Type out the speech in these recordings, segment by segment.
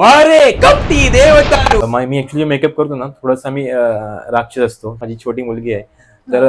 वारे कपटी देवता म- मी ऍक्च्युली मेकअप करतो ना थोडासा मी राक्षस असतो. माझी छोटी मुलगी आहे. तर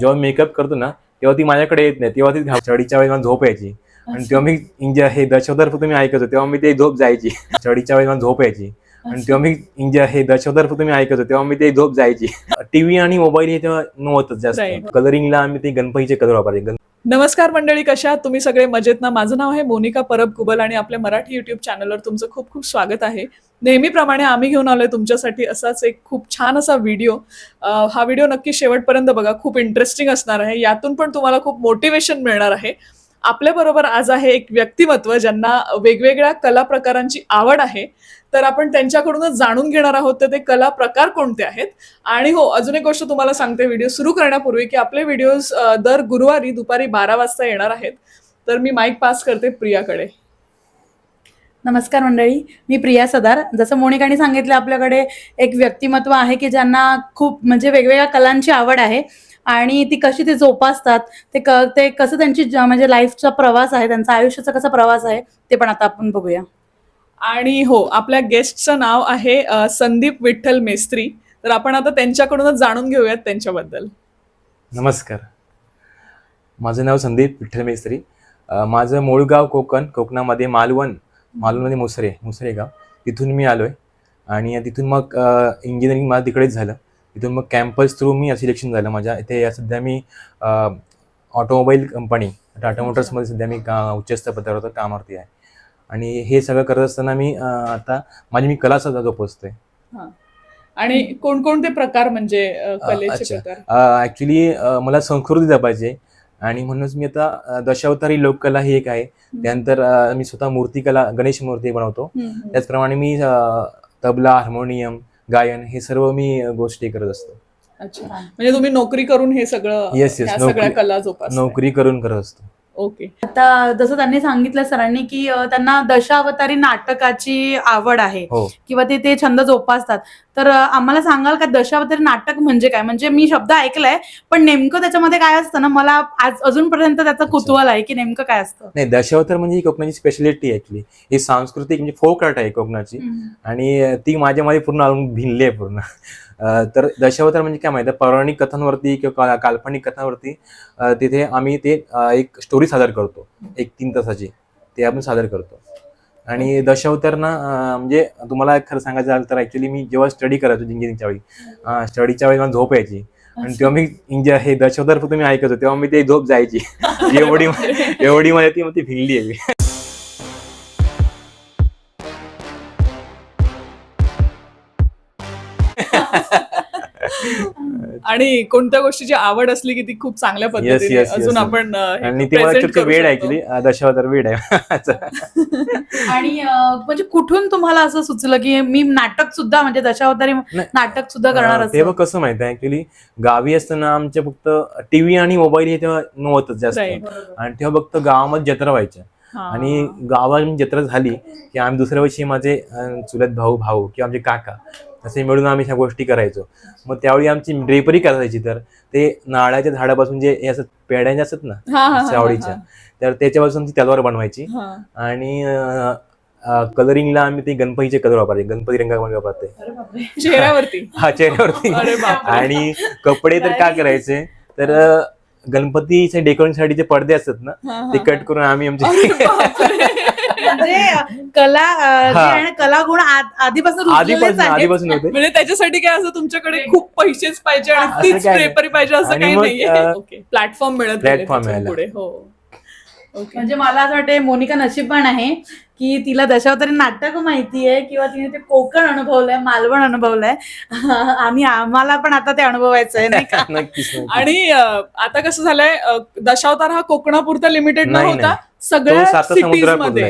जेव्हा मेकअप करतो ना तेव्हा ती माझ्याकडे येत नाही. तेव्हा ती चढीच्या वेळेला मला झोप यायची. आणि तेव्हा मी इंज हे दशवतार तुम्ही ऐकत होते. तेव्हा मी ते झोप जायची. चढीच्या वेळेला मला झोप यायची. आणि तेव्हा मी इंज हे दशवतार तुम्ही ऐकत होते. तेव्हा मी ते झोप जायची. टीव्ही आणि मोबाईल हे तेव्हा नव्हतंच जास्त. कलरिंगला आम्ही ते गणपतीचे कलर वापरायचे. गण- नमस्कार मंडळी कशा तुम्ही सगळे मजेत ना? माझं नाव आहे मोनिका परब कुबल आणि आपल्या मराठी युट्यूब चॅनलवर तुमचं खूप खूप स्वागत आहे. नेहमीप्रमाणे आम्ही घेऊन आलोय तुमच्यासाठी असाच एक खूप छान असा व्हिडिओ. हा व्हिडिओ नक्की शेवटपर्यंत बघा खूप इंटरेस्टिंग असणार आहे. यातून पण तुम्हाला खूप मोटिवेशन मिळणार आहे. आपल्या बरोबर आज आहे एक व्यक्तिमत्व ज्यांना वेगवेगळ्या कला प्रकारांची आवड आहे. तर आपण त्यांच्याकडूनच जाणून घेणार आहोत तर ते कला प्रकार कोणते आहेत? आणि हो अजून एक गोष्ट तुम्हाला सांगते व्हिडिओ सुरू करण्यापूर्वी की आपले व्हिडिओज दर गुरुवारी दुपारी बारा वाजता येणार आहेत. तर मी माईक पास करते प्रियाकडे. नमस्कार मंडळी मी प्रिया सदार. जसं मोनिकाने सांगितलं आपल्याकडे एक व्यक्तिमत्व आहे की ज्यांना खूप म्हणजे वेगवेगळ्या कलांची आवड आहे. आणि ती कशी ते जोपासतात ते क ते कसं त्यांची म्हणजे लाईफचा प्रवास आहे त्यांचा आयुष्याचा कसा प्रवास आहे ते पण आता आपण बघूया. आणि हो आपल्या गेस्टचं नाव आहे अ, संदीप विठ्ठल मेस्त्री. तर आपण आता त्यांच्याकडूनच जाणून घेऊयात त्यांच्याबद्दल. नमस्कार. माझं नाव संदीप विठ्ठल मेस्त्री. अं, माझं मूळ गाव कोकण कोकणामध्ये मालवण मालवणमध्ये मुसरे मुसरे गाव तिथून मी आलोय. आणि तिथून मग इंजिनिअरिंग माझं तिकडेच झालं. तिथून मग कॅम्पस थ्रू मी सिलेक्शन झालं. माझ्या इथे सध्या मी ऑटोमोबाईल कंपनी टाटा मोटर्समध्ये सध्या मी का उच्चस्थ पदावर कामावरती आहे. आणि हे सगळं करत असताना मी आता माझी मी कला सुद्धा जोपासतोय. आणि कोणकोणते प्रकार म्हणजे ऍक्च्युली मला संस्कृती जपायची आणि म्हणूनच मी आता दशावतारी लोककला ही एक आहे. त्यानंतर मी स्वतः मूर्तिकला गणेश मूर्ती बनवतो. त्याचप्रमाणे मी तबला हार्मोनियम गायन हे सर्व मी गोष्टी करत असतो. अच्छा. म्हणजे तुम्ही नोकरी करून हे सगळं yes, ह्या सगळ्या नोकरी- कला जोपास नोकरी करून करत असतो. ओके. आता जसं त्यांनी सांगितलं सरांनी की त्यांना दशावतारी नाटकाची आवड आहे हो. किंवा ते ते छंद जोपासतात. तर आम्हाला सांगाल का दशावतारी नाटक म्हणजे काय? म्हणजे मी शब्द ऐकलाय पण नेमकं त्याच्यामध्ये काय असतं ना मला आज अजूनपर्यंत त्याचं कुतूहल आहे की नेमकं काय असतं? नाही दशावतार म्हणजे ही कोकणाची स्पेशालिटी ऍक्च्युली ही सांस्कृतिक म्हणजे फोक आर्ट आहे कोकणाची. आणि ती माझ्यामध्ये पूर्ण आणून भिनली आहे पूर्ण. तर दशावतार म्हणजे काय माहिती पौराणिक कथांवरती किंवा का- काल्पनिक कथांवरती तिथे आम्ही ते एक स्टोरी सादर करतो. एक तीन तासाची. ते आपण सादर करतो. आणि दशावतार ना म्हणजे तुम्हाला खरं सांगायचं झालं तर ऍक्च्युली मी जेव्हा स्टडी करायचो इंजिनिअरिंगच्या वेळी स्टडीच्या वेळी मला झोप यायची. आणि तेव्हा मी इंज हे दशावतार तुम्ही ऐकत होते. तेव्हा मी ते झोप जायची. एवढी एवढी माझ्या ती मग ती भिनली आहे. आणि कोणत्या गोष्टीची आवड असली की ती खूप चांगल्या पद्धतीने अजून. आपण वेड आहे दशावतार वेड आहे आणि म्हणजे कुठून तुम्हाला असं सुचलं की मी नाटक सुद्धा म्हणजे दशावतारी. नाटक सुद्धा करणार तेव्हा कसं माहिती आहे ऍक्च्युली गावी असताना आमच्या फक्त टीव्ही आणि मोबाईल हे तेव्हा नव्हतंच जास्त. आणि तेव्हा फक्त गावामध्ये जत्रा व्हायच्या. आणि गावात जत्रा झाली की आम्ही दुसऱ्या वर्षी माझे चुलत भाऊ भाऊ किंवा आमचे काका असे मिळून आम्ही ह्या गोष्टी करायचो. मग त्यावेळी आमची ड्रेपरी करायची तर ते नाळ्याच्या झाडापासून जे असत पेड्यांचे असत ना हा, तर त्याच्यापासून ती तलवार बनवायची. आणि कलरिंगला आम्ही ते गणपतीचे कलर वापरायचे गणपती रंगामध्ये वापरते. चेहऱ्यावरती. हा चेहऱ्यावरती. आणि कपडे तर काय करायचे? तर गणपतीच्या डेकोरेशनसाठी जे पडदे असतात ना हा, हा, ते हा. कट करून आम्ही आमचे म्हणजे. कला हा. आधीपासून आधीपासून होते म्हणजे त्याच्यासाठी काय असं तुमच्याकडे खूप पैसेच पाहिजे आणि तीच पाहिजे असं काही नाहीये प्लॅटफॉर्म मिळत त्याच्यात मिळाला. म्हणजे मला असं वाटतं मोनिका नशीबवान आहे की तिला दशावतारी नाटक माहिती आहे किंवा तिने ते कोकण अनुभवलंय मालवण अनुभवलंय आणि आम्हाला पण आता ते अनुभवायचं आहे नाही का. आणि आता कसं झालंय दशावतार हा कोकणापुरता लिमिटेड न नाही, होता नाही. सगळ्या मध्ये.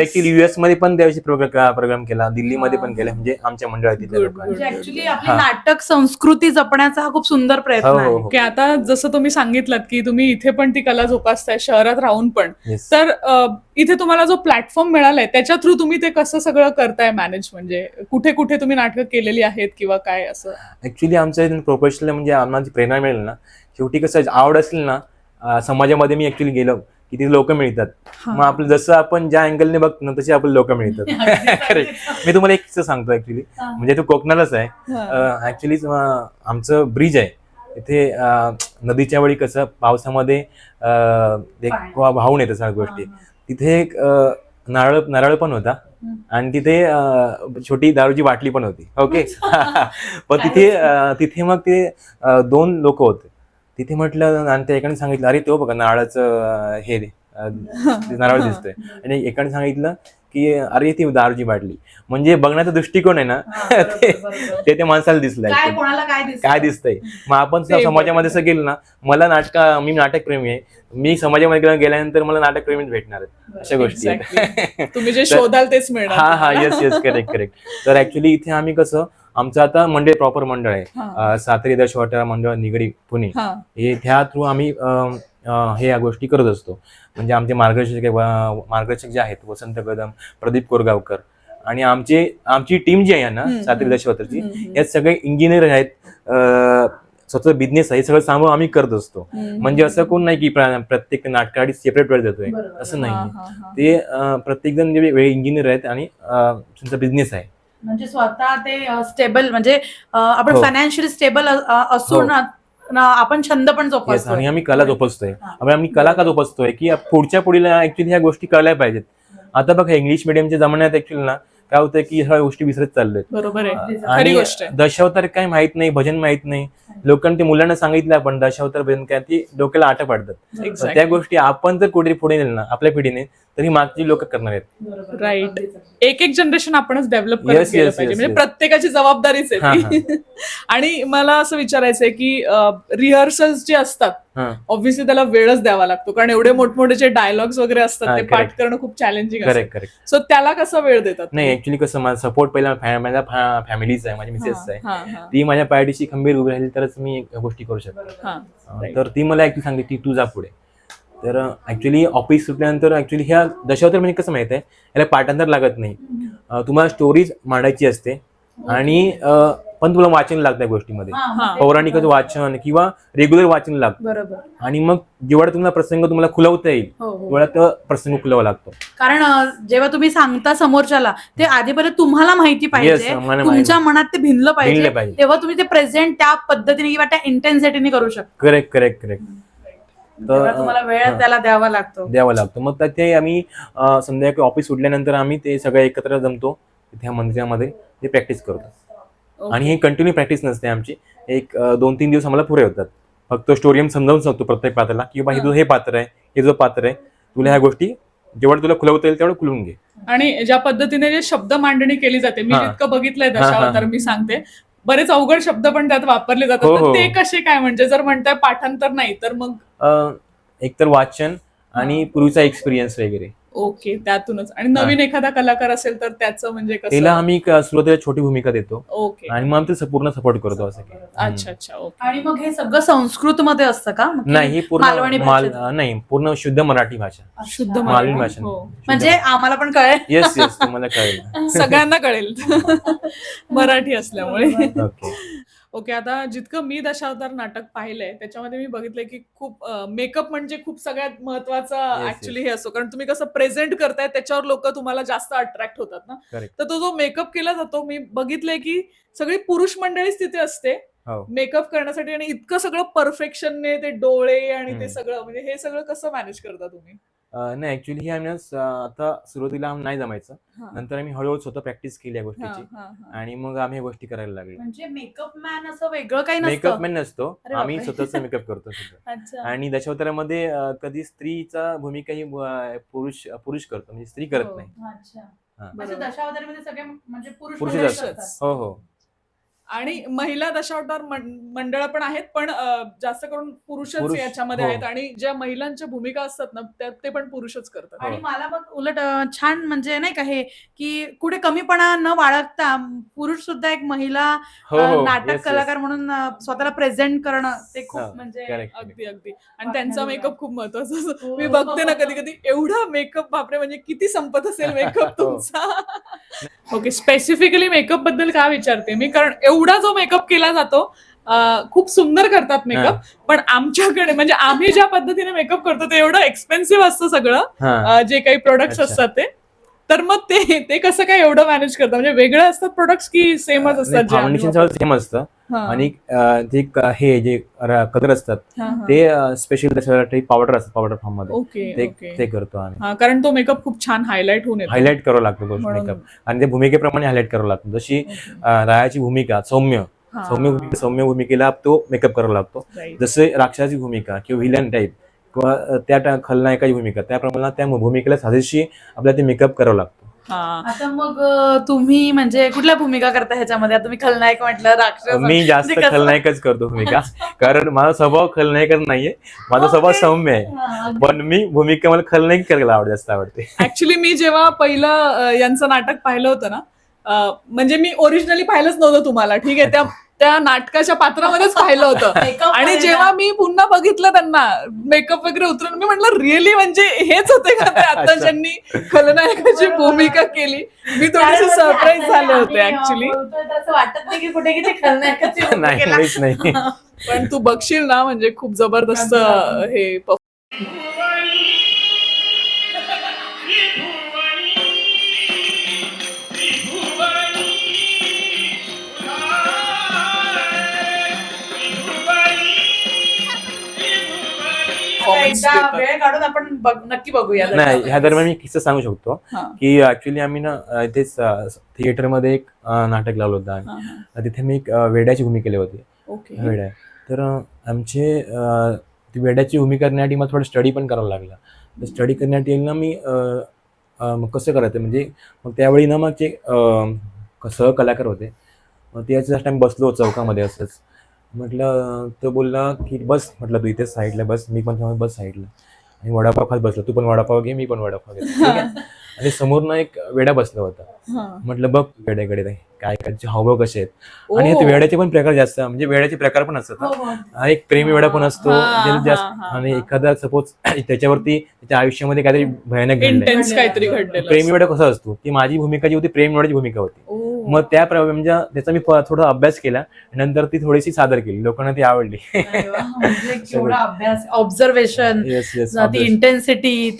ऍक्च्युली युएसमध्ये पण त्याविषयी प्रोग्राम केला. दिल्लीमध्ये पण हा. केला. म्हणजे आमच्या मंडळात तिथल्या Good, लोकांनी. good. ऍक्च्युली आपली हा. नाटक संस्कृती जपण्याचा हा खूप सुंदर प्रयत्न हो आहे. हो हो. की आता जसं तुम्ही सांगितलं की तुम्ही इथे पण ती कला जोपासताय शहरात राहून पण. तर इथे तुम्हाला जो प्लॅटफॉर्म मिळालाय त्याच्या थ्रू तुम्ही ते कसं सगळं करताय मॅनेज म्हणजे कुठे कुठे तुम्ही नाटकं केलेली आहेत किंवा काय असं? ऍक्च्युली आमचं प्रोफेशनल म्हणजे आम्हाला प्रेरणा मिळेल ना शेवटी कसं आवड असेल ना समाजामध्ये मी ऍक्च्युली गेलो. की तिथे लोक मिळतात. मग आपलं जसं आपण ज्या अँगलने बघतो ना तसे आपले लोक मिळतात. मी तुम्हाला एक किस्सा सांगतो ऍक्च्युली. म्हणजे तो कोकणालाच आहे. ऍक्च्युली आमचं ब्रिज आहे. इथे नदीच्या वेळी कसं पावसामध्ये एक वाहून येतं सगळ्या गोष्टी. तिथे एक नारळ नारळ पण होता. आणि तिथे छोटी दारूची बाटली पण होती. ओके? पण तिथे तिथे मग ते दोन लोक होते. तिथे म्हटलं आणि त्या एकाने सांगितलं अरे तो बघा नारळाचं हे नारळ दिसतंय. आणि एकाने सांगितलं की अरे ती दारूची बाटली. म्हणजे बघण्याचा दृष्टिकोन आहे ना ते ते त्या माणसाला दिसलं काय दिसतंय? मग आपण समाजामध्ये असं गेलो ना मला नाटक मी नाटकप्रेमी आहे. मी समाजामध्ये गेल्या- गेल्यानंतर मला नाटकप्रेमीच भेटणार आहेत. अशा गोष्टी. तुम्ही जे शोधाल तेच मिळणार. हा हा. येस येस करेक्ट करेक्ट तर ऍक्च्युली इथे आम्ही कसं आमचं आता मंडळ प्रॉपर मंडळ आहे सातरी दशवाटा मंडळ निगडी पुणे हा. त्या थ्रू आम्ही हे या गोष्टी करत असतो म्हणजे आमचे मार्गदर्शक मार्गदर्शक जे आहेत वसंत कदम प्रदीप कोरगावकर आणि आमचे आमची टीम जी आहे ना सातरी हम्म. यात सगळे इंजिनियर आहेत स्वतः बिझनेस आहे हे सगळं सांभाळून आम्ही करत असतो. म्हणजे असं कोण नाही की प्र- प्रत्येक नाटकासाठी सेपरेट वेळ देतोय. असं नाही. ते प्रत्येक जण वेगळे इंजिनियर आहेत आणि अं, त्यांचा बिझनेस आहे म्हणजे स्वतः ते स्टेबल म्हणजे आपण हो. फायनान्शियली स्टेबल असून आपण छंद पण Yes, जोपासतो आणि आम्ही कला जोपासतोय. आपण आम्ही कला का जोपासतोय? की पुढच्या पुढीला ऍक्च्युली ह्या गोष्टी कळल्या पाहिजेत. आता बघा इंग्लिश मिडियमच्या जमान्यात ऍक्च्युली ना काय होतं की ह्या गोष्टी विसरत चाललेत बरोबर आहे अगदीच. खरी आणि गोष्ट आहे दशावतार काय माहीत नाही भजन माहीत नाही लोकांनी ते मुलांना सांगितलं आपण दशावतार भजन काय ती डोक्याला आटा पाडतात तर. त्या गोष्टी आपण जर कुठे पुढे नेलं ना आपल्या पिढीने तरी मागची लोक करणार आहेत. अगदीच. एक एक जनरेशन आपणच डेव्हलप करत Yes, गेलं yes, पाहिजे yes, म्हणजे yes. प्रत्येकाची जबाबदारीच हा, आहे ती. आणि मला असं विचारायचं आहे की रिहर्सल्स जे असतात हा ऑब्व्हियसली त्याला वेळच द्यावा लागतो कारण एवढे मोठमोठे जे डायलॉग्स वगैरे असतात ते. पाठ करणं खूप चॅलेंजिंग करेक्ट करेक्ट सो त्याला कसा वेळ देतात नाही ऍक्च्युली कसं माझा सपोर्ट पहिला माझ्या फॅमिलीच आहे माझी मिसेस आहे. ती माझ्या पायाडीशी खंबीर उभी राहिली तरच मी गोष्टी करू शकतो. तर ती मला ऍक्च्युली सांगते तू जा पुढे. तर ऍक्च्युली ऑफिस सुटल्यानंतर ऍक्च्युली ह्या दशावतार म्हणजे कसं माहीत आहे याला पाठांतर लागत नाही. तुम्हाला स्टोरीज मांडायची असते. आणि पण तुला वाचन लागतं या गोष्टीमध्ये. पौराणिकाचं वाचन किंवा रेग्युलर वाचन लागतं. आणि मग जेवढा तुम्हाला प्रसंग तुम्हाला खुलवता येईल हो हो. तेवढा तो प्रसंग खुलवा लागतो. कारण जेव्हा तुम्ही सांगता समोरच्याला ते आधीपर्यंत तुम्हाला माहिती पाहिजे. तुमच्या मनात ते भिनलं पाहिजे. तेव्हा तुम्ही ते प्रेझेंट त्या पद्धतीने किंवा त्या इंटेन्सिटीने करू शकता. करेक्ट करेक्ट करेक्ट तुम्हाला वेळ. त्याला द्यावा लागतो. द्यावा लागतो. मग त्या- ते आम्ही संध्याकाळी ऑफिस सुटल्यानंतर आम्ही ते सगळे एकत्र जमतो. तिथे मंदिरामध्ये ते प्रॅक्टिस करतो. आणि हे कंटिन्यू प्रॅक्टिस नसते आमची. एक दोन तीन दिवस आम्हाला पुरे होतात. फक्त स्टोरी समजावून सांगतो प्रत्येक पात्राला की बाबा हे तुझं हे. पात्र आहे हे जो पात्र आहे तुला ह्या गोष्टी जेवढं तुला खुलवता येईल तेवढं खुलवून घे. आणि ज्या पद्धतीने जे शब्द मांडणी केली जाते मी हा. जितकं बघितलंय हा, हा, दशावतार हा. मी सांगते. बरेच अवघड शब्द पण त्यात वापरले जातात. हो, हो. ते कसे काय? म्हणजे जर म्हणताय पाठांतर नाही तर मग? एकतर वाचन आणि पूर्वीचा एक्सपिरियन्स वगैरे. ओके त्यातूनच. आणि नवीन एखादा कलाकार असेल तर त्याचं म्हणजे त्याला कसं आम्ही सुरुवातीला छोटी भूमिका देतो. ओके. आणि मग आम्ही ते पूर्ण सपोर्ट करतो असं काही. अच्छा अच्छा ओके. आणि मग हे सगळं संस्कृत मध्ये असतं का? मग नाही ही मालवणी पूर्ण माल भाषेत? नाही पूर्ण शुद्ध मराठी भाषा. शुद्ध मालवणी मराठी. भाषा हो. म्हणजे आम्हाला पण कळेल. येस येस तुम्हाला कळेल. सगळ्यांना कळेल. मराठी असल्यामुळे. ओके ओके आता जितकं मी दशावतार नाटक पाहिलंय त्याच्यामध्ये मी बघितलंय की खूप मेकअप म्हणजे खूप सगळ्यात महत्त्वाचा ऍक्च्युली हे असतो कारण तुम्ही कसं प्रेझेंट करताय त्याच्यावर लोक तुम्हाला जास्त अट्रॅक्ट होतात ना. तर तो जो मेकअप केला जातो मी बघितलंय की सगळी पुरुष मंडळीच तिथे असते. हो. मेकअप करण्यासाठी आणि इतकं सगळं परफेक्शनने ते डोळे आणि ते. सगळं म्हणजे हे सगळं कसं मॅनेज करता तुम्ही? नाही ऍक्च्युली हे आम्ही आता सुरुवातीला नाही जमायचं हा. नंतर आम्ही हळूहळू स्वतः प्रॅक्टिस केली या हा, गोष्टीची हा, हा. आणि मग आम्ही या गोष्टी करायला लागलो म्हणजे मेकअप मॅन असं वेगळं काही मेकअप नसतं मॅन नसतो अरे आम्ही बापरे. स्वतःच मेकअप करतो सुद्धा अच्छा आणि दशावतारामध्ये अं, कधी स्त्रीचा भूमिका ही अं, पुरुष पुरुष करतो म्हणजे स्त्री करत हो. नाही अच्छा हा. म्हणजे बरोबर. दशावतारीमध्ये सगळे म्हणजे पुरुष पुरुषच मंडळीच असतात. असतात. हो हो आणि महिला दशावतार मंडळ पण आहेत पण जास्त करून पुरुषच पुरुष, याच्यामध्ये हो. आहेत आणि ज्या महिलांच्या भूमिका असतात ना त्या ते पण पुरुषच करतात आणि हो. मला मग उलट छान म्हणजे नाही का हे की कुठे कमीपणा न बाळगता पुरुष सुद्धा एक महिला हो हो नाटक. कलाकार म्हणून स्वतःला प्रेझेंट करणं ते खूप म्हणजे. अगदी अगदी आणि त्यांचा मेकअप खूप महत्त्वाचा असतो. मी बघते ना कधी कधी एवढा मेकअप बापरे म्हणजे किती संपत असेल मेकअप. तुमचा ओके स्पेसिफिकली मेकअपबद्दल का विचारते मी कारण एवढा जो मेकअप केला जातो खूप सुंदर करतात मेकअप पण आमच्याकडे म्हणजे आम्ही ज्या पद्धतीने मेकअप करतो ते एवढं एक्सपेन्सिव्ह असतं सगळं जे काही प्रोडक्ट्स अच्छा. असतात ते. तर मग ते ते कसं काय एवढं मॅनेज करतात? म्हणजे वेगळे असतात प्रोडक्ट्स की सेमच असतात फाउंडेशन सेम असतं. आणि क- हे जे कलर असतात. ते स्पेशल त्याच्यासाठी पावडर असतात पावडर फॉर्ममध्ये. ते करतो आम्ही. कारण तो मेकअप खूप छान हायलाइट होऊन हायलाइट करावं लागतो तो. मेकअप आणि ते भूमिकेप्रमाणे हायलाइट करावं लागतं. जशी रायाची भूमिका सौम्य. सौम्य भूमिका सौम्य भूमिकेला तो मेकअप करावा लागतो. जसे राक्षसाची भूमिका किंवा व्हिलन टाईप किंवा त्या खलनायकाची भूमिका त्याप्रमाणे त्या भूमिकेला साजेशी आपल्याला ते मेकअप करावं लागतो. हा. आता मग अं, तुम्ही म्हणजे कुठल्या भूमिका करता ह्याच्यामध्ये? आता तुम्ही खलनायक म्हटलं राक्षस मी जास्त म्हणजे कसं- खलनायकच करतो भूमिका. कारण माझा स्वभाव खलनायकच नाहीये. माझा स्वभाव Okay. सौम्य आहे. हा, पण मी भूमिका मला खलनायक करायला आवड जास्त आवडते. ऍक्च्युली मी जेव्हा पहिलं अं, यांचं नाटक पाहिलं होतं ना अं, म्हणजे मी ओरिजिनली पाहिलंच नव्हतं तुम्हाला. ठीक आहे त्या त्या नाटकाच्या पात्रामध्येच पाहिलं होतं. आणि जेव्हा मी पुन्हा बघितलं त्यांना मेकअप वगैरे उतरून मी म्हटलं रिअली म्हणजे हेच होते का ते? आता. ज्यांनी खलनायकाची भूमिका केली मी थोडेसे त्यावेळेस सरप्राईज आता झाले होते ऍक्च्युली असं वाटत नाही की कुठे किती खलनायकाची नाही पण तू बघशील ना म्हणजे खूप जबरदस्त हे एकदा देतात. वेळ काढून आपण नक्की बघूया नाही ह्या दरम्यान मी किस्सा सांगू शकतो. की ऍक्च्युली आम्ही ना इथेच थिएटरमध्ये एक नाटक लावलं होतं. तिथे मी एक वेड्याची भूमिका केली होती. वेड्या. तर आमचे वेड्याची भूमिका करण्यासाठी मला थोडं स्टडी पण करावं लागलं. स्टडी करण्यासाठी ना मी मग कसं करायचं म्हणजे मग त्यावेळी ना मग ते सहकलाकार होते. मग ते याच्यासाठी आम्ही बसलो चौकामध्ये असंच. म्हटलं तो बोलला की बस म्हटलं तू इथेच साईडला बस मी पण बस साईडला आणि वडापाव खात बसलो तू पण वडापाव घे मी पण वडापाव घे ठीक आहे आणि समोरनं एक वेडा बसला होता. म्हटलं बघ वेड्याकडे काय काय हावभाव कसे आहेत आणि वेड्याचे पण प्रकार जास्त म्हणजे वेड्याचे प्रकार पण असतात हो, हा. एक प्रेमी वेडा पण असतो जास्त आणि. एखादा सपोज त्याच्यावरती त्याच्या आयुष्यामध्ये काहीतरी भयानक घडलेलं प्रेमी. वेडा कसा असतो की माझी भूमिका जी होती प्रेम वेडाची भूमिका होती. मग त्या म्हणजे त्याचा मी थोडा अभ्यास केला. नंतर ती थोडीशी सादर केली. लोकांना ती आवडली. म्हणजे अभ्यास ऑब्झर्वेशन ती इंटेन्सिटी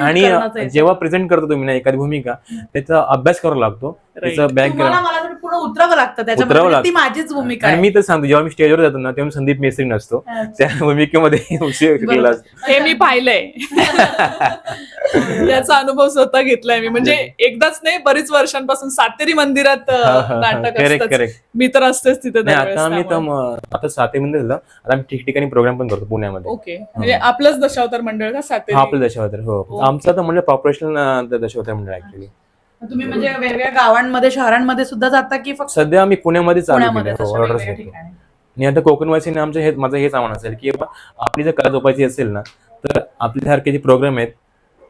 आणि जेव्हा प्रेझेंट करतो तुम्ही ना एखादी भूमिका त्याचा अभ्यास करावा लागतो. त्याचं तुम्हाला बॅकग्राऊंड मला तर पूर्ण उतरावं लागतं उतरावं त्याच्यामध्ये लागतं. ती माझीच भूमिका आणि आहे. मी तर सांगतो जेव्हा मी स्टेजवर जातो ना तेव्हा मी संदीप मेसरी नसतो. त्या भूमिकेमध्ये उशीर केला बरोबर. असतो. हे मी पाहिलंय. याचा अनुभव स्वतः घेतलाय मी. म्हणजे एकदाच नाही बरीच वर्षांपासून सातेरी मंदिरात अं, नाटक करेक्ट करेक्ट मी तर असतेच तिथे नाही आता आम्ही तर. म- आता साते मध्ये झालं. आता आम्ही ठिकठिकाणी प्रोग्राम पण करतो पुण्यामध्ये. ओके म्हणजे आपलंच दशावतार मंडळ का सातेरी? आपलं दशावतार हो. आमचं तर म्हणजे प्रोफेशनल दशावतार मंडळ ऍक्च्युली तुम्ही म्हणजे वेगवेगळ्या गावांमध्ये शहरांमध्ये सुद्धा जाता की फक्त सध्या आम्ही पुण्यामध्ये चालू पुण्यामध्ये केलं तशा ऑर्डर्स वेगवेगळ्या घेतो. ठिकाणी? आणि आता कोकणवासीने आमचं हे माझं हेच आव्हान असेल की बा, आपली जर कला जोपायची असेल ना तर आपल्यासारखे जे प्रोग्राम आहेत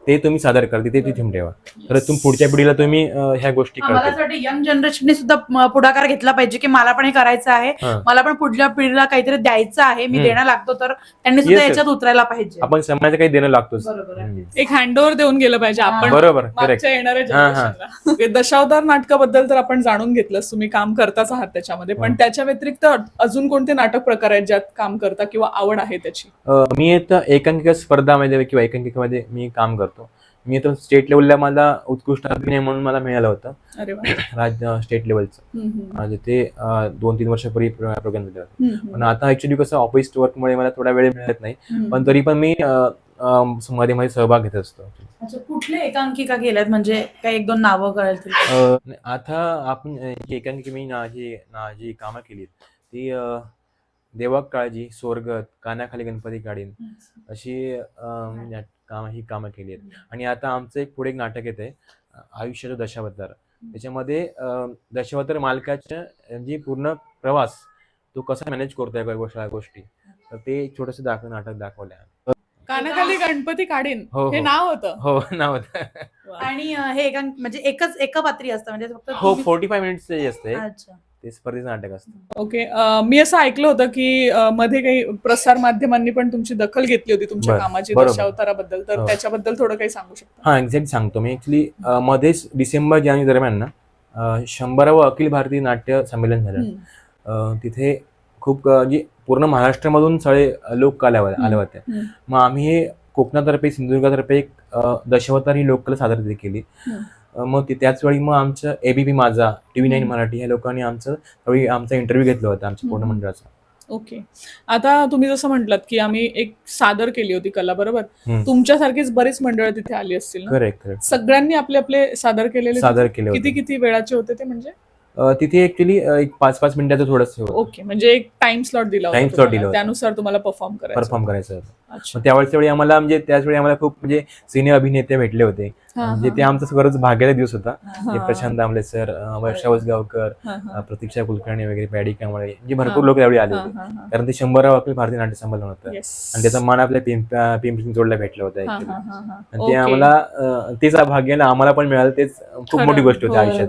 ते तुम्ही सादर करा तिथे तिथे ठेवा तर तुम्ही पुढच्या पिढीला तुम्ही अं, ह्या गोष्टी हा, मला करता वाटतं यंग जनरेशनने सुद्धा म- पुढाकार घेतला पाहिजे की मला पण हे करायचं आहे हा. मला पण पुढल्या पिढीला काहीतरी द्यायचं आहे मी हम्म. देणं लागतो तर त्यांनी सुद्धा Yes. याच्यात उतरायला पाहिजे आपण समाजाला काही देणं लागतोच बरोबर आहे. हम्म. एक हँडओव्हर देऊन गेलं पाहिजे आपण बरोबर करेक्ट मागच्या येणाऱ्या हा, हा. जनरेशनला ओके, दशावतार नाटकाबद्दल तर आपण जाणून घेतलं तुम्ही काम करताच आहात त्याच्यामध्ये पण हा. त्याच्या व्यतिरिक्त अजून कोणते नाटक प्रकार आहेत ज्यात काम करता किंवा आवड आहे त्याची मी आता एकांकिका स्पर्धामध्ये किंवा एकांकिकेमध्ये मी काम करतो मी आता स्टेट लेवलला मला उत्कृष्ट अभिनय म्हणून मला मिळालं होतं. अरे वा. राज्य स्टेट लेवलचं हम्म, हम्म. आणि ते अ, दोन तीन वर्षापूर्वी प्रोग्राम दिले होते. हम्म, हम्म. पण आता ऍक्च्युली कसं ऑफिस वर्कमुळे मला थोडा वेळ मिळत नाही. हम्म. पण तरी पण मी अ, अ, मध्ये मध्ये सहभाग घेत असतो. अच्छा कुठले एकांकिका केल्यात? म्हणजे काही एक दोन नावं कळतील? अ, आता आपण अ, जी एकांकिका मी ना जी ना जी कामं केली ती अ, देवाक काळजी स्वर्गत कानाखाली गणपती काढीन. अशी अ, काम ही कामं केली आहेत. आणि आता आमचं एक पुढे एक नाटक येते आयुष्याचं दशावतार. त्याच्यामध्ये दशावतार मालकाच्या जी पूर्ण प्रवास तो कसा मॅनेज करतो या गोष्टी गोष्टी. तर ते एक छोटंसं दाखव नाटक दाखवलं आहे. कानाखाली गणपती काढीन. हो, हे. हो. नाव होतं. हो नाव होतं. आणि अं, हे एकांक म्हणजे एकच एका पात्री असतं म्हणजे फक्त हो तुम्ही- फोर्टी फाय मिनिट्स असते. अच्छा. ते स्पर्धेचं नाटक असतं ओके मी असं ऐकलं होतं की मध्ये काही प्रसार माध्यमांनी पण तुमची दखल घेतली होती तुमच्या बरं, कामाची बरोबर. दशावताराबद्दल तर हो. त्याच्याबद्दल थोडं काही सांगू शकता हा एक्झॅक्ट सांगतो मी ऍक्च्युली मध्येच डिसेंबर जानेवारी दरम्यान ना अ, शंभरावं अखिल भारतीय नाट्य संमेलन झालं हम्म. अ, तिथे खूप अं, म्हणजे पूर्ण महाराष्ट्रामधून सगळे लोक कला आले आले होते हम्म. मग आम्ही हे कोकणातर्फे सिंधुदुर्गातर्फे एक अं, दशावतार ही लोककला सादर केली हम्म. मग ती त्याच वेळी मग आमचं एबीपी माझा टीव्ही नाईन हम्म. मराठी या लोकांनी आमचं त्यावेळी आमचा इंटरव्ह्यू घेतला होता आमच्या पूर्ण. मंडळाचा. ओके. आता तुम्ही जसं म्हटलात की आम्ही एक सादर केली होती कला बरोबर. तुमच्यासारखीच बरीच मंडळ तिथे आली असतील ना? करेक्ट करेक्ट सगळ्यांनी आपले आपले सादर केलेले सादर केले किती होते. किती वेळाचे होते ते म्हणजे? तिथे ऍक्च्युली एक पाच पाच मिनिटाचं थोडंसं ओके. म्हणजे एक टाइम स्लॉट दिला Time होता slot तुम्हाला. दिला होता. त्यानुसार तुम्हाला परफॉर्म करायचं परफॉर्म करायचं होतं. त्यावेळेस वेळी आम्हाला म्हणजे त्याच वेळी आम्हाला खूप म्हणजे सिने अभिनेते भेटले होते म्हणजे. ते आमचा खरंच भाग्याचा दिवस होता प्रशांत दामले सर वर्षा वसगावकर प्रतीक्षा कुलकर्णी वगैरे पॅडी कांबळे म्हणजे भरपूर. लोक त्यावेळी आले होते. कारण ते शंभरावं आपलं भारतीय नाट्य संमेलन होतं. आणि त्याचा मान आपल्या पिंप चिंचवडला भेटला होता. आणि ते. आम्हाला तेच भाग्यानं आम्हाला पण मिळालं तेच खूप. मोठी गोष्ट होती आयुष्यात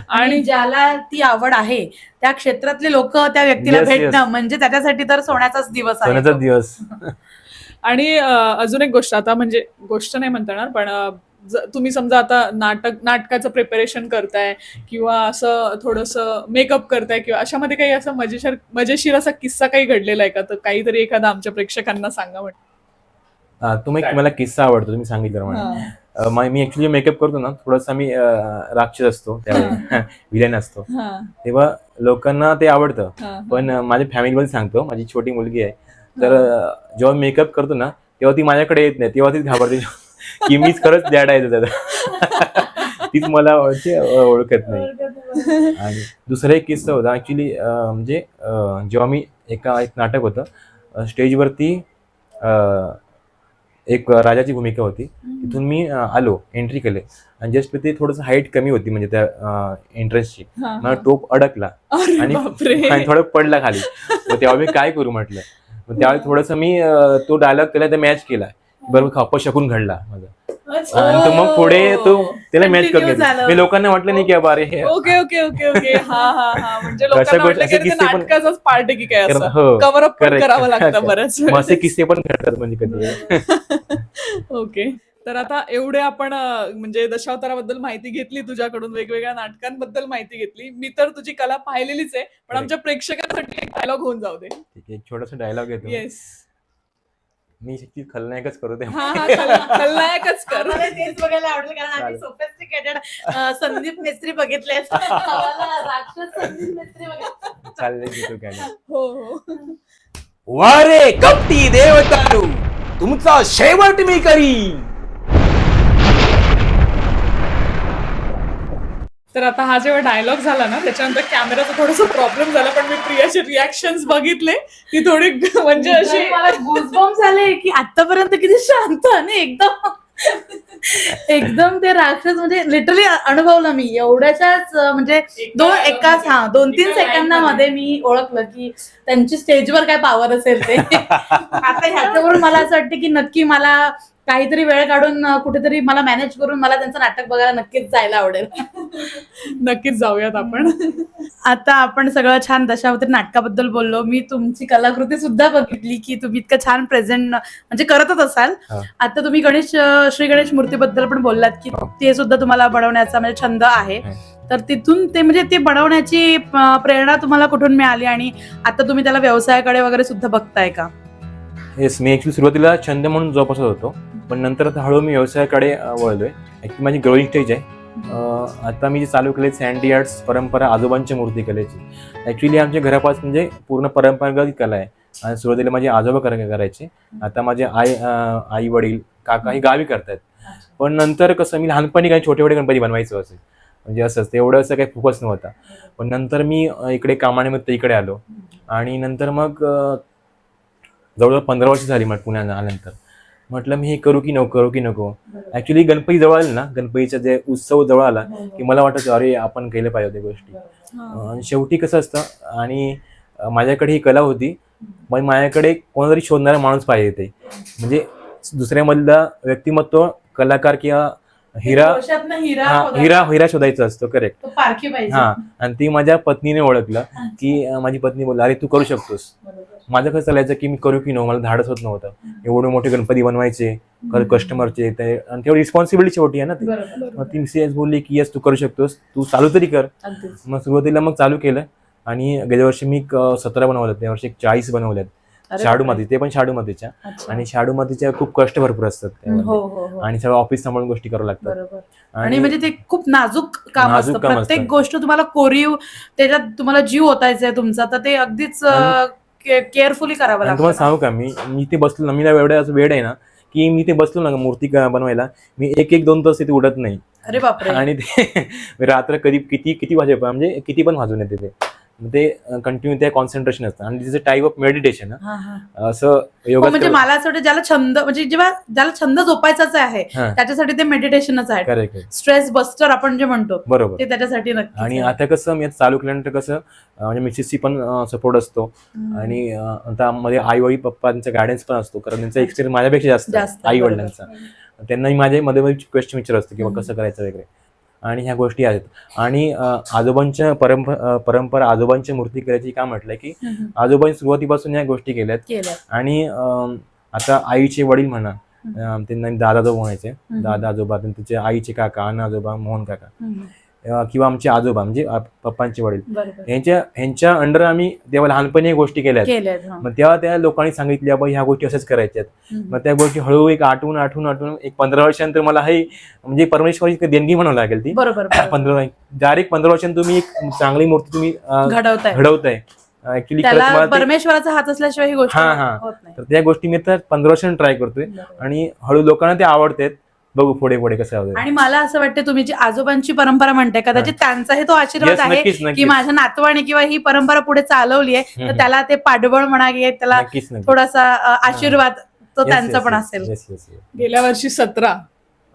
आणि ज्याला ती आवड आहे त्या क्षेत्रातले लोक त्या व्यक्तीला Yes, yes. भेटणं म्हणजे त्याच्यासाठी तर सोन्याचाच दिवस आहे. सोन्याचा तो. दिवस. आणि अं, अजून एक गोष्ट आता म्हणजे गोष्ट नाही म्हणता येणार पण अं, ज- तुम्ही समजा आता नाटक नाटकाचं प्रिपरेशन करताय किंवा असं थोडस मेकअप करताय किंवा अशामध्ये काही असं मजेशीर मजेशीर असा किस्सा काही घडलेला आहे का? तर काहीतरी एखादा आमच्या प्रेक्षकांना सांगा अं, तुम्ही मला किस्सा आवडतो तुम्ही सांगितलं म्हणून अं, मा- ऍक्च्युली मेकअप करतो ना थोडासा मी राक्षस असतो त्यावेळी विलन असतो. तेव्हा लोकांना ते आवडतं. पण माझ्या फॅमिलीमध्ये सांगतो माझी छोटी मुलगी आहे. तर जेव्हा मेकअप करतो ना तेव्हा ती माझ्याकडे येत नाही तेव्हा तीच घाबरते. की मीच खरंच डॅड आहे त्याचा तीच मला ओळखत नाही. आणि दुसरा एक किस्सा होता. ऍक्च्युली म्हणजे जेव्हा मी एका एक नाटक होतं स्टेजवरती एक राजाची भूमिका होती. तिथून मी आलो एंट्री केले. आणि जस्ट ते थोडंसं हाईट कमी होती म्हणजे त्या एंट्रन्सची मला टोप अडकला. आणि थोडं पडला खाली. तेव्हा मी काय करू म्हटलं? त्यावेळी थोडंसं मी तो डायलॉग त्याला मॅच केला. बरोबर खप्प शकून घडला माझा. आणि मग पुढे तो त्याला मॅच करून. मी लोकांना वाटलं नाही की बाबा अरे हे ओके ओके ओके ओके हा हा हा. म्हणजे लोकांना वाटलं की ते नाटकाचाच पार्ट की काय असं? हो कव्हर अप पण correct. करावं लागतं मग असे. किस्से पण घडतात म्हणजे कधी. ओके तर आता एवढे आपण म्हणजे दशावताराबद्दल माहिती घेतली तुझ्याकडून वेगवेगळ्या नाटकांबद्दल माहिती घेतली. मी तर तुझी कला पाहिलेलीच आहे पण आमच्या प्रेक्षकांसाठी एक डायलॉग होऊन जाऊ दे. एक छोटासा डायलॉग येतो. येस मी शक्ती खलनायकच करू दे हा हा खल- खलनायकच कर. आम्हाला तेच बघायला आवडेल कारण आम्ही चालेल. सोफेस्टिकेटेड संदीप मेस्त्री बघितले आम्हाला राक्षस संदीप मेस्त्री बघितले तू. हो हो. वारे कपटी देवतानु तुमचा शेवट मी करी तर आता हा जेव्हा डायलॉग झाला ना त्याच्यानंतर कॅमेराचा थोडासा प्रॉब्लेम झाला पण मी प्रियाचे रिॲक्शन बघितले. ती थोडी म्हणजे अशी मला गुजबॉम्ब झाले की आतापर्यंत किती शांत आणि एकदम. एकदम ते राक्षस म्हणजे लिटरली अनुभवलं मी. एवढ्याच्याच म्हणजे दोन एकाच हा दोन तीन सेकंदामध्ये मी ओळखलं की त्यांची स्टेजवर काय पॉवर असेल ते. आता ह्याच्यावरून मला असं वाटतं की नक्की मला काहीतरी वेळ काढून कुठेतरी मला मॅनेज करून मला त्यांचं नाटक बघायला नक्कीच जायला आवडेल नक्कीच जाऊयात आपण आता आपण सगळं छान दशावतारी नाटकाबद्दल बोललो मी तुमची कलाकृती सुद्धा बघितली की तुम्ही इतकं छान प्रेझेंट म्हणजे करतच असाल हा. आता तुम्ही गणेश श्री गणेश मूर्तीबद्दल पण बोललात की हो. ते सुद्धा तुम्हाला बनवण्याचा म्हणजे छंद आहे आहे. तर तिथून ते म्हणजे ते बनवण्याची प्रेरणा तुम्हाला कुठून मिळाली आणि आता तुम्ही त्याला व्यवसायाकडे वगैरे सुद्धा बघताय का येस मी ऍक्च्युली सुरुवातीला छंद म्हणून जोपासत होतो पण नंतर आता हळूहळू मी व्यवसायाकडे अं, वळलोय. ऍक्च्युली माझी ग्रोईंग स्टेज आहे. आता मी जे चालू केले सँडी आर्ट्स परंपरा आजोबांच्या मूर्तिकलेची ऍक्च्युली आमच्या घरापासून म्हणजे पूर्ण परंपरागत कला आहे. आणि सुरुवातीला माझे आजोबा कर करायचे. आता माझे आई आई वडील काका ही गावी करतायत. पण नंतर कसं मी लहानपणी काही छोटे छोटे गणपती बनवायचो असे. म्हणजे असंच तेवढं असं काही फोकस नव्हता. पण नंतर मी इकडे कामानिमित्त इकडे आलो. आणि नंतर मग जवळजवळ पंधरा वर्ष झाली मग पुण्यात आल्यानंतर. म्हटलं मी हे करू की नको करू की नको? ऍक्च्युली गणपती जवळ आले ना गणपतीचा जे उत्सव जवळ आला की मला वाटतं अरे आपण केलं पाहिजे त्या गोष्टी. आणि शेवटी कसं असतं आणि माझ्याकडे ही कला होती पण माझ्याकडे कोणातरी शोधणारा माणूस पाहिजे ते म्हणजे दुसऱ्यामधला व्यक्तिमत्व कलाकार किंवा हिरा हिरा हा. हिरा हिरा शोधायचा असतो करेक्ट हा आणि ती माझ्या पत्नीने ओळखलं की माझी पत्नी बोलली अरे तू करू शकतोस. माझं कसं चालायचं की मी करू की नको मला धाडस होत नव्हतं. एवढे मोठे गणपती बनवायचे कस्टमरचे ते आणि तेवढी रिस्पॉन्सिबिलिटी शेवटी आहे ना ती. मग ती मिसेस बोलली की येस तू करू शकतोस. तू चालू तरी कर. मग सुरुवातीला मग चालू केलं आणि गेल्या वर्षी मी सतरा बनवल्यात या वर्षी एक चाळीस बनवल्यात. शाडू. माती ते पण शाडू मातीच्या. आणि शाडू मातीच्या खूप कष्ट भरपूर असतात हो त्यामध्ये. हो हो. आणि सगळं ऑफिस सांभाळून गोष्टी करावं लागतात. बरोबर. आणि म्हणजे ते खूप नाजूक काम नाजूक असतं. काम प्रत्येक असतं. गोष्ट तुम्हाला कोरीव त्याच्यात तुम्हाला जीव ओतायचा आहे तुमचा तर ते अगदीच केअरफुली करावं आणि तुम्हाला लागतं सांगू का मी मी ते बसलो ना मी ना एवढ्या असं वेळ आहे ना की मी ते बसलो ना मूर्ती क- बनवायला मी एक एक दोन तास तिथे उडत नाही. अरे बापरे. आणि ते रात्र कधी किती किती वाजे म्हणजे किती पण वाजून येते ते. ते कंटिन्यू ते कॉन्सन्ट्रेशन असतं. आणि तिचं टाईप ऑफ मेडिटेशन. असं हो योगा म्हणजे मला असं वाटतं ज्याला छंद म्हणजे जेव्हा ज्याला छंद जोपायचाच आहे. त्याच्यासाठी ते मेडिटेशनच आहे. करेक्ट स्ट्रेस बस्टर आपण जे म्हणतो बरोबर. ते त्याच्यासाठी नक्की आणि आता कसं मी चालू केल्यानंतर कसं म्हणजे मिसेसची पण सपोर्ट असतो. आणि आता मध्ये आई वडील पप्पांचा गायडन्स पण असतो. कारण त्यांचा एक्सपिरियन्स माझ्यापेक्षा जास्त आई. वडिलांचा त्यांना मध्ये मध्ये मध्ये क्वेश्चन विचार असतो किंवा. कसं करायचं वगैरे. आणि ह्या गोष्टी आहेत. आणि आजोबांच्या परंप परंपरा आजोबांच्या मूर्ती करायची का म्हटलं की. आजोबांनी सुरुवातीपासून या गोष्टी केल्यात. केलं आणि आता आईचे वडील म्हणा त्यांना दादा म्हणायचे दादा आजोबा त्यांचे आईचे काका अण्णा आजोबा मोहन काका. किंवा आमचे आजोबा म्हणजे पप्पांचे वडील यांच्या ह्यांच्या अंडर आम्ही तेव्हा लहानपणी गोष्टी केल्या. मग तेव्हा त्या लोकांनी सांगितल्या बाबा ह्या गोष्टी अशाच करायच्यात. मग त्या गोष्टी हळूहळू एक आठवून आठवून आठवून एक पंधरा वर्षानंतर मला हे म्हणजे परमेश्वराची देणगी म्हणावं लागेल ती. पंधरा डायरेक्ट पंधरा वर्षांत तुम्ही एक चांगली मूर्ती तुम्ही घडवताय ऍक्च्युली परमेश्वराचा हात असल्याशिवाय ही गोष्ट हा, हा. त्या गोष्टी मी तर पंधरा वर्षांनी ट्राय करतोय. आणि हळू लोकांना ते आवडतात बघू पुढे पुढे कसं होतं आणि मला असं वाटतं तुम्ही जी आजोबांची परंपरा म्हणताय कदाचित त्यांचाही तो आशीर्वाद आहे की माझ्या नातवाने किंवा ही परंपरा पुढे चालवली आहे तर. त्याला ते पाठबळ म्हणा त्याला थोडासा आशीर्वाद तो त्यांचा पण असेल. गेल्या वर्षी सतरा.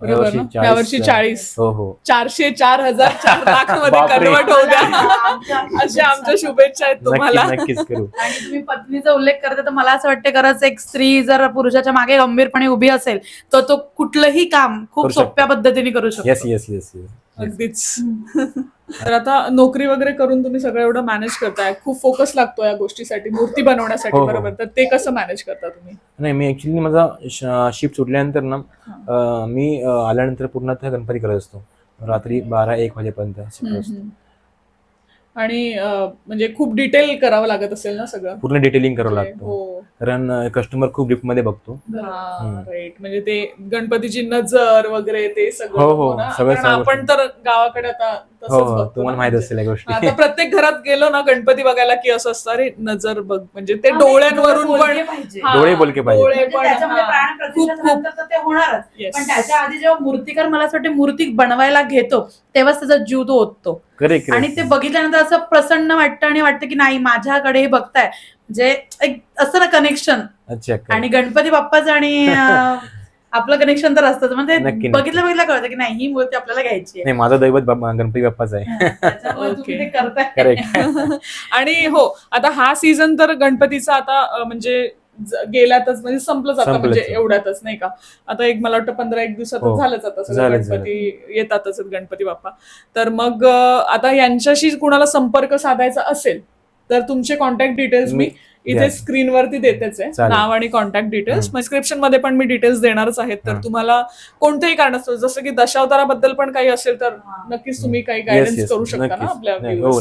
बरोबर यावर्षी ना? 40, यावर्षी चाळीस. हो हो. चारशे चार हजार चार लाखमध्ये बापरे. कन्वर्ट होऊ द्या. अशा आमच्या शुभेच्छा आहेत तुम्हाला. नक्कीच करू. आणि तुम्ही पत्नीचा उल्लेख करता तर मला असं वाटतं खरंच एक स्त्री जर पुरुषाच्या मागे गंभीरपणे उभी असेल तर तो कुठलंही काम खूप करू शकतो. सोप्या पद्धतीने करू शकतो. येस येस येस येस अगदीच. तर आता नोकरी वगैरे करून तुम्ही सगळं एवढं मॅनेज करताय. खूप फोकस लागतो या गोष्टीसाठी मूर्ती बनवण्यासाठी हो, हो. बरोबर. तर ते कसं मॅनेज करता तुम्ही? नाही मी ऍक्च्युली माझा शिफ्ट सुटल्यानंतर ना अं, मी अं, आल्यानंतर पूर्ण त्या गणपती करत असतो. रात्री बारा एक वाजेपर्यंत शिफ्ट हम्म, असतो हम्म. आणि म्हणजे खूप डिटेल करावं लागत असेल ना सगळं. पूर्ण डिटेलिंग करावं लागतो. हो. कारण कस्टमर खूप डिपमध्ये बघतो. राईट म्हणजे ते गणपतीची नजर वगैरे ते सगळं हो, हो, हो. ना? सगळं- कारण सगळं आपण तर गावाकडे आता हो हो तुम्हाला माहीत म्हणजे. असेल या गोष्टी आता प्रत्येक घरात गेलो ना गणपती बघायला की असं असतं अरे नजर बघ म्हणजे ते हा, डोळ्यांवरून डोळे पण. हा, डोळे बोलके पाहिजे. म्हणजे खूप- खूप. ते होणारच. पण त्याच्या आधी जेव्हा मूर्तिकार मला असं वाटतं मूर्ती बनवायला घेतो तेव्हाच त्याचा जीव तो ओततो करेक्ट आणि ते बघितल्यानंतर असं प्रसन्न वाटतं आणि वाटतं की नाही माझ्याकडे हे बघताय म्हणजे एक असं ना कनेक्शन अच्छा आणि गणपती बाप्पाचं आणि अं, आपलं कनेक्शन तर असतंच. म्हणजे नक्की, बघितलं बघितलं कळतं की नाही ही मूर्ती आपल्याला घ्यायची आहे नाही माझा दैवत बाप्पा- गणपती बाप्पाच आहे. त्याच्यामुळे तुम्ही. ते करताय. करेक्ट आणि हो आता हा सीझन तर गणपतीचा आता अं, म्हणजे ज- गेल्यातच म्हणजे संपलंच आता संपलंच. म्हणजे एवढ्यातच नाही का? आता एक मला वाटतं पंधरा एक दिवसात हो. झालंच आता सगळं झालंच, गणपती येतातच आहेत गणपती बाप्पा. तर मग अं, आता यांच्याशी कुणाला संपर्क साधायचा असेल तर तुमचे कॉन्टॅक्ट डिटेल्स मी इथे. स्क्रीनवरती देतेच आहे. नाव आणि कॉन्टॅक्ट डिटेल्स. डिस्क्रिप्शनमध्ये पण मी डिटेल्स देणारच आहेत तर. तुम्हाला कोणतेही कारण असतं जसं की दशावताराबद्दल पण काही असेल तर नक्कीच तुम्ही काही गायडन्स करू शकता ना आपल्या हो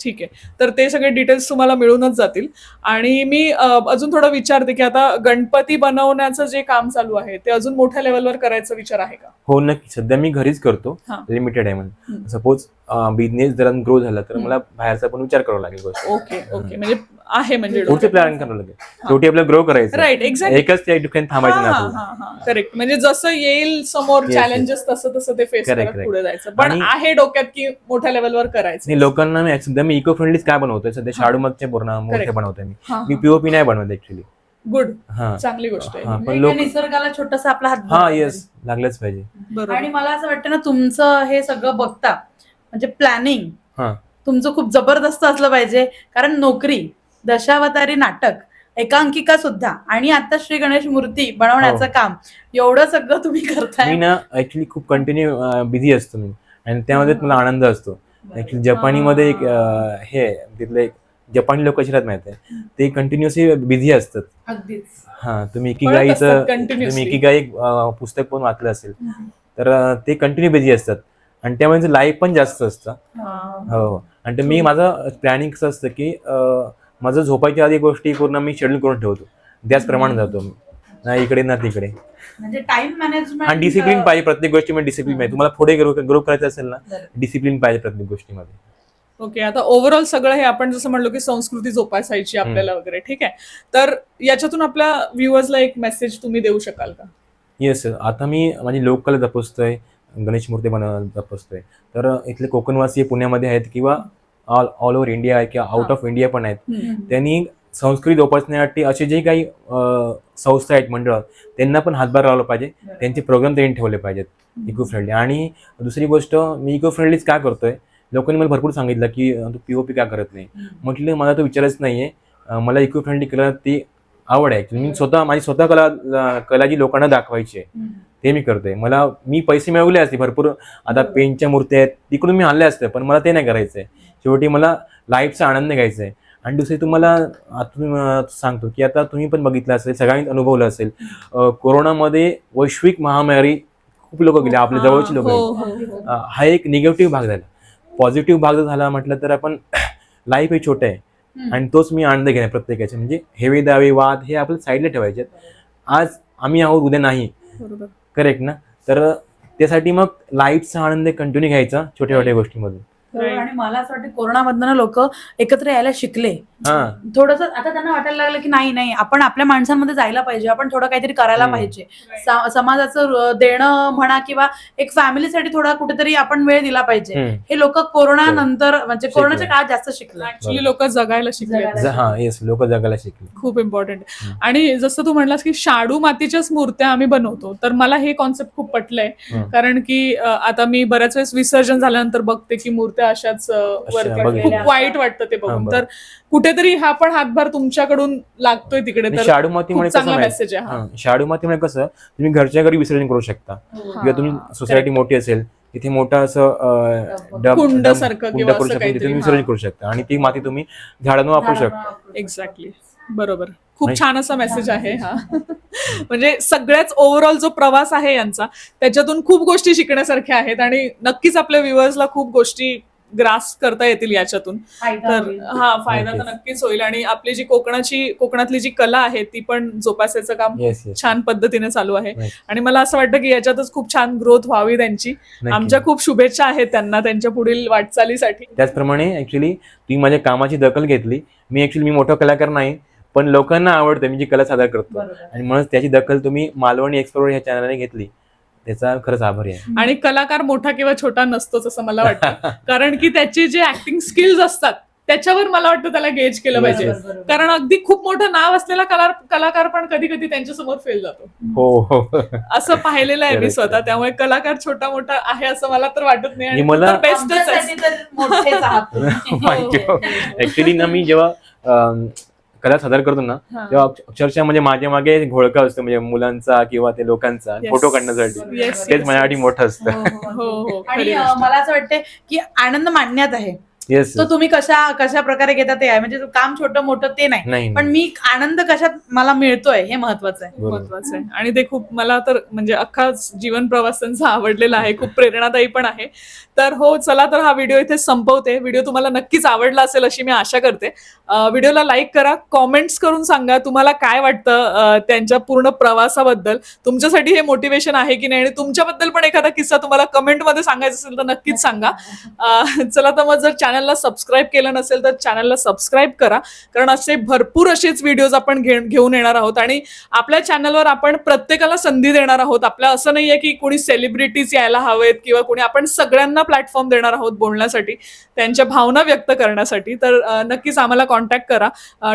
ठीक आहे. तर ते सगळे डिटेल्स तुम्हाला मिळूनच जातील. आणि मी अजून थोडं विचारते की आता गणपती बनवण्याचं जे काम चालू आहे ते अजून मोठ्या लेवलवर करायचा विचार आहे का? हो नक्की सध्या मी घरीच करतो. लिमिटेड आहे. म्हणून. सपोज बिझनेस जर ग्रो झाला तर. मला बाहेरचा पण विचार करावा लागेल गोष्ट. ओके ओके म्हणजे आहे म्हणजे पुढचे प्लॅन करावं लागेल. शेवटी आपल्याला ग्रो करायचं. राईट एक्झॅक्ट एकच त्या ठिकाणी थांबायचं नाही आपल्याला. करेक्ट म्हणजे जसं येईल समोर चॅलेंजेस तसं तसं ते फेस करत. पुढे जायचं. पण आहे डोक्यात की मोठ्या लेवलवर करायचं. नाही लोकांना मी सध्या मी इको फ्रेंडलीच काय बनवतोय? सध्या शाडू मध्ये पूर्ण मोठे. बनवतोय मी. मी पीओपी नाही बनवत ऍक्च्युली गुड हा. चांगली गोष्ट आहे. पण म्हणजे लोक- निसर्गाला छोटासा आपला हात हा येस लागलंच पाहिजे. आणि मला असं वाटतं ना तुमचं हे सगळं बघता म्हणजे प्लॅनिंग हा. तुमचं खूप जबरदस्त असलं पाहिजे. कारण नोकरी दशावतारी नाटक एकांकिका सुद्धा आणि आता श्री गणेश मूर्ती बनवण्याचं हो. काम एवढं सगळं तुम्ही करताय. मी ना ऍक्च्युली खूप कंटिन्यू बिझी असतो मी. आणि त्यामध्ये मला आनंद असतो. ऍक्च्युली जपानीमध्ये एक हे तिथले एक जपानी लोक कशी राहत माहिती आहे? ते कंटिन्युअसली बिझी असतात. हा तुम्ही इकिगाईचं. तुम्ही इकिगाई एक अं, पुस्तक पण वाचलं असेल. तर ते कंटिन्यू बिझी असतात. आणि त्यामध्ये लाईफ पण जास्त असतं. हो. हो. आणि मी माझं प्लॅनिंग कसं असतं की अं, माझं झोपायच्या आधी गोष्टी पूर्ण मी शेड्यूल करून ठेवतो. त्याचप्रमाणे जातो मी. ना इकडे ना तिकडे. म्हणजे टाइम मॅनेजमेंट आणि डिसिप्लिन पाहिजे प्रत्येक गोष्टीमध्ये डिसिप्लिन पाहिजे. तुम्हाला पुढे ग्रो ग्रो करायचं असेल ना डिसिप्लिन पाहिजे प्रत्येक गोष्टीमध्ये. ओके आता ओव्हरऑल सगळं हे आपण जसं म्हणलो की संस्कृती जोपासायची आपल्याला वगैरे ठीक आहे. तर याच्यातून आपल्या व्ह्युअर्सला एक मेसेज तुम्ही देऊ शकाल का? येस आता मी माझी लोककला जपस्तोय गणेश मूर्ती बनव जपस्तोय तर इथले कोकणवासी पुण्यामध्ये आहेत किंवा ऑल ऑल ओव्हर इंडिया आहे किंवा आउट ऑफ इंडिया पण आहेत. त्यांनी संस्कृती जोपासण्यासाठी असे जे काही संस्था आहेत मंडळ त्यांना पण हातभार लावला पाहिजे. त्यांचे प्रोग्राम त्यांनी ठेवले पाहिजेत इको फ्रेंडली आणि दुसरी गोष्ट मी इको फ्रेंडलीच का करतोय? लोकांनी मला भरपूर सांगितलं की तू पीओपी का करत नाही? म्हटलं मला तो विचारच नाहीये. अं, मला इको फ्रेंडली कला ती आवड आहे. मी स्वतः माझी स्वतः कला कला जी लोकांना दाखवायची आहे ते मी करतोय. मला मी पैसे मिळवले असते भरपूर. आता बरोबर. पेनच्या मूर्त्या आहेत तिकडून मी आणले असते पण मला ते नाही करायचंय. शेवटी मला लाईफचा आनंद घ्यायचा आहे आणि दुसरी तुम्हाला सांगतो की आता तुम्ही पण बघितलं असेल सगळ्यांनी अनुभवलं असेल कोरोनामध्ये वैश्विक महामारी खूप लोक गेले आपल्या जवळची लोक हो, हो, हो. हा एक निगेटिव्ह भाग झाला. पॉझिटिव्ह भाग जर झाला म्हटलं तर आपण लाईफ हे छोटं आहे. आणि तोच मी आनंद घेणार प्रत्येकाचे. म्हणजे हेवे दावे वाद हे आपल्या साईडला ठेवायचे आज आम्ही आहोत उद्या नाही. करेक्ट ना? तर त्यासाठी मग लाईफचा आनंद कंटिन्यू घ्यायचा छोट्या छोट्या गोष्टीमधून. आणि मला असं वाटतं कोरोनामधनं लोक एकत्र यायला शिकले. हा. थोडस आता त्यांना वाटायला लागलं की नाही नाही आपण आपल्या माणसांमध्ये जायला पाहिजे आपण थोडं काहीतरी करायला. पाहिजे. समाजाचं देणं म्हणा किंवा एक फॅमिलीसाठी थोडा कुठेतरी आपण वेळ दिला पाहिजे. हे लोक कोरोना नंतर म्हणजे शिकले. कोरोनाच्या काळात जास्त शिकले. ऍक्च्युली लोक जगायला शिकले. हा लोक जगायला शिकले. खूप इम्पॉर्टंट. आणि जसं तू म्हणलास की शाडू मातीच्याच मूर्त्या आम्ही बनवतो तर मला हे कॉन्सेप्ट खूप पटलंय. कारण की आता मी बऱ्याच वेळेस विसर्जन झाल्यानंतर बघते की मूर्त्या अशाच. बघितल्या. खूप वाईट वाटतं ते हा, बघून. तर कुठेतरी हा पण हातभार तुमच्याकडून लागतोय तिकडे तर शाडू मातीमुळे कसं चांगला मेसेज आहे हा. हा, शाडू मातीमुळे कसं तुम्ही घरच्या घरी विसर्जन करू शकता किंवा तुम्ही सोसायटी मोठी असेल तिथे मोठं असं डब कुंड सारखं करू शकता तिथे हा. विसर्जन करू शकता आणि ती माती तुम्ही झाडांना वापरू शकता एक्झॅक्टली बरोबर खूप. छान असा मेसेज आहे हा म्हणजे सगळ्याच ओव्हरऑल जो प्रवास आहे यांचा त्याच्यातून खूप गोष्टी शिकण्यासारख्या आहेत आणि नक्कीच आपल्या व्ह्युअर्सला खूप गोष्टी ग्रास करता येतील याच्यातून. तर हा फायदा तर नक्कीच. होईल. आणि आपली जी कोकणाची कोकणातली जी कला आहे ती पण जोपासायचं काम छान पद्धतीने चालू आहे. आणि मला असं वाटतं की याच्यातच खूप छान ग्रोथ व्हावी त्यांची. आमच्या खूप शुभेच्छा आहेत त्यांना त्यांच्या पुढील वाटचालीसाठी. त्याचप्रमाणे ऍक्च्युली तुम्ही माझ्या कामाची दखल घेतली. मी ऍक्च्युली मी मोठा कलाकार नाही पण लोकांना आवडतं मी जी कला सादर करतो. आणि म्हणून त्याची दखल तुम्ही मालवणी एक्सप्लोर ह्या चॅनलने घेतली. त्याचा खरंच आभारी आहे. आणि कलाकार मोठा किंवा छोटा नसतोच असं मला वाटतं. कारण की त्याचे जे ऍक्टिंग स्किल्स असतात त्याच्यावर मला वाटतं त्याला गेज केलं पाहिजे. कारण अगदी खूप मोठं नाव असलेला कला कलाकार पण कधी कधी त्यांच्यासमोर फेल जातो. हो हो. असं पाहिलेलं आहे मी स्वतः. त्यामुळे कलाकार छोटा मोठा आहे असं मला तर वाटत नाही. आणि मला- बेस्टच ऍक्च्युली ना मी जेव्हा कला सादर करतो ना हा. तेव्हा अक्ष- अक्षरशः म्हणजे माझ्या मागे घोळका असतो म्हणजे मुलांचा किंवा ते लोकांचा. फोटो काढण्यासाठी तेच माझ्यासाठी. मोठं असतं हो हो आणि अं, गोष्ट. मला असं वाटतं की आनंद मांडण्यात आहे येस तो तुम्ही कशा कशा प्रकारे घेता ते आहे. म्हणजे काम छोटं मोठं ते नाही. नाही पण मी आनंद कशात मला मिळतोय हे महत्वाचं आहे. बरोबर. महत्वाचं आहे. आणि ते खूप मला तर म्हणजे अख्खा जीवन प्रवास त्यांचा आवडलेला आहे. खूप प्रेरणादायी पण आहे. तर हो चला तर हा व्हिडिओ इथे संपवते. व्हिडिओ तुम्हाला नक्कीच आवडला असेल अशी मी आशा करते. अं, व्हिडिओला लाईक करा कॉमेंट्स करून सांगा तुम्हाला काय वाटतं अं, त्यांच्या पूर्ण प्रवासाबद्दल. तुमच्यासाठी हे मोटिवेशन आहे की नाही? आणि तुमच्याबद्दल पण एखादा किस्सा तुम्हाला कमेंटमध्ये सांगायचा असेल तर नक्कीच सांगा. अं, चला तर मग जर चॅनलला सबस्क्राईब केलं नसेल तर चॅनलला सबस्क्राईब करा. कारण असे भरपूर असेच व्हिडिओज आपण घे घेऊन येणार आहोत. आणि आपल्या चॅनलवर आपण प्रत्येकाला संधी देणार आहोत. आपल्या असं नाहीये की कोणी सेलिब्रिटीज यायला हवेत किंवा कोणी आपण सगळ्यांना प्लॅटफॉर्म देणार आहोत बोलण्यासाठी त्यांच्या भावना व्यक्त करण्यासाठी. तर नक्कीच आम्हाला कॉन्टॅक्ट करा.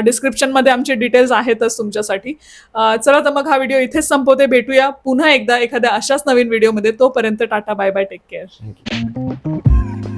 डिस्क्रिप्शनमध्ये आमचे डिटेल्स आहेतच तुमच्यासाठी. चला तर मग हा व्हिडिओ इथेच संपवते. भेटूया पुन्हा एकदा एखाद्या अशाच नवीन व्हिडिओमध्ये तोपर्यंत tata bye bye take care Thank you.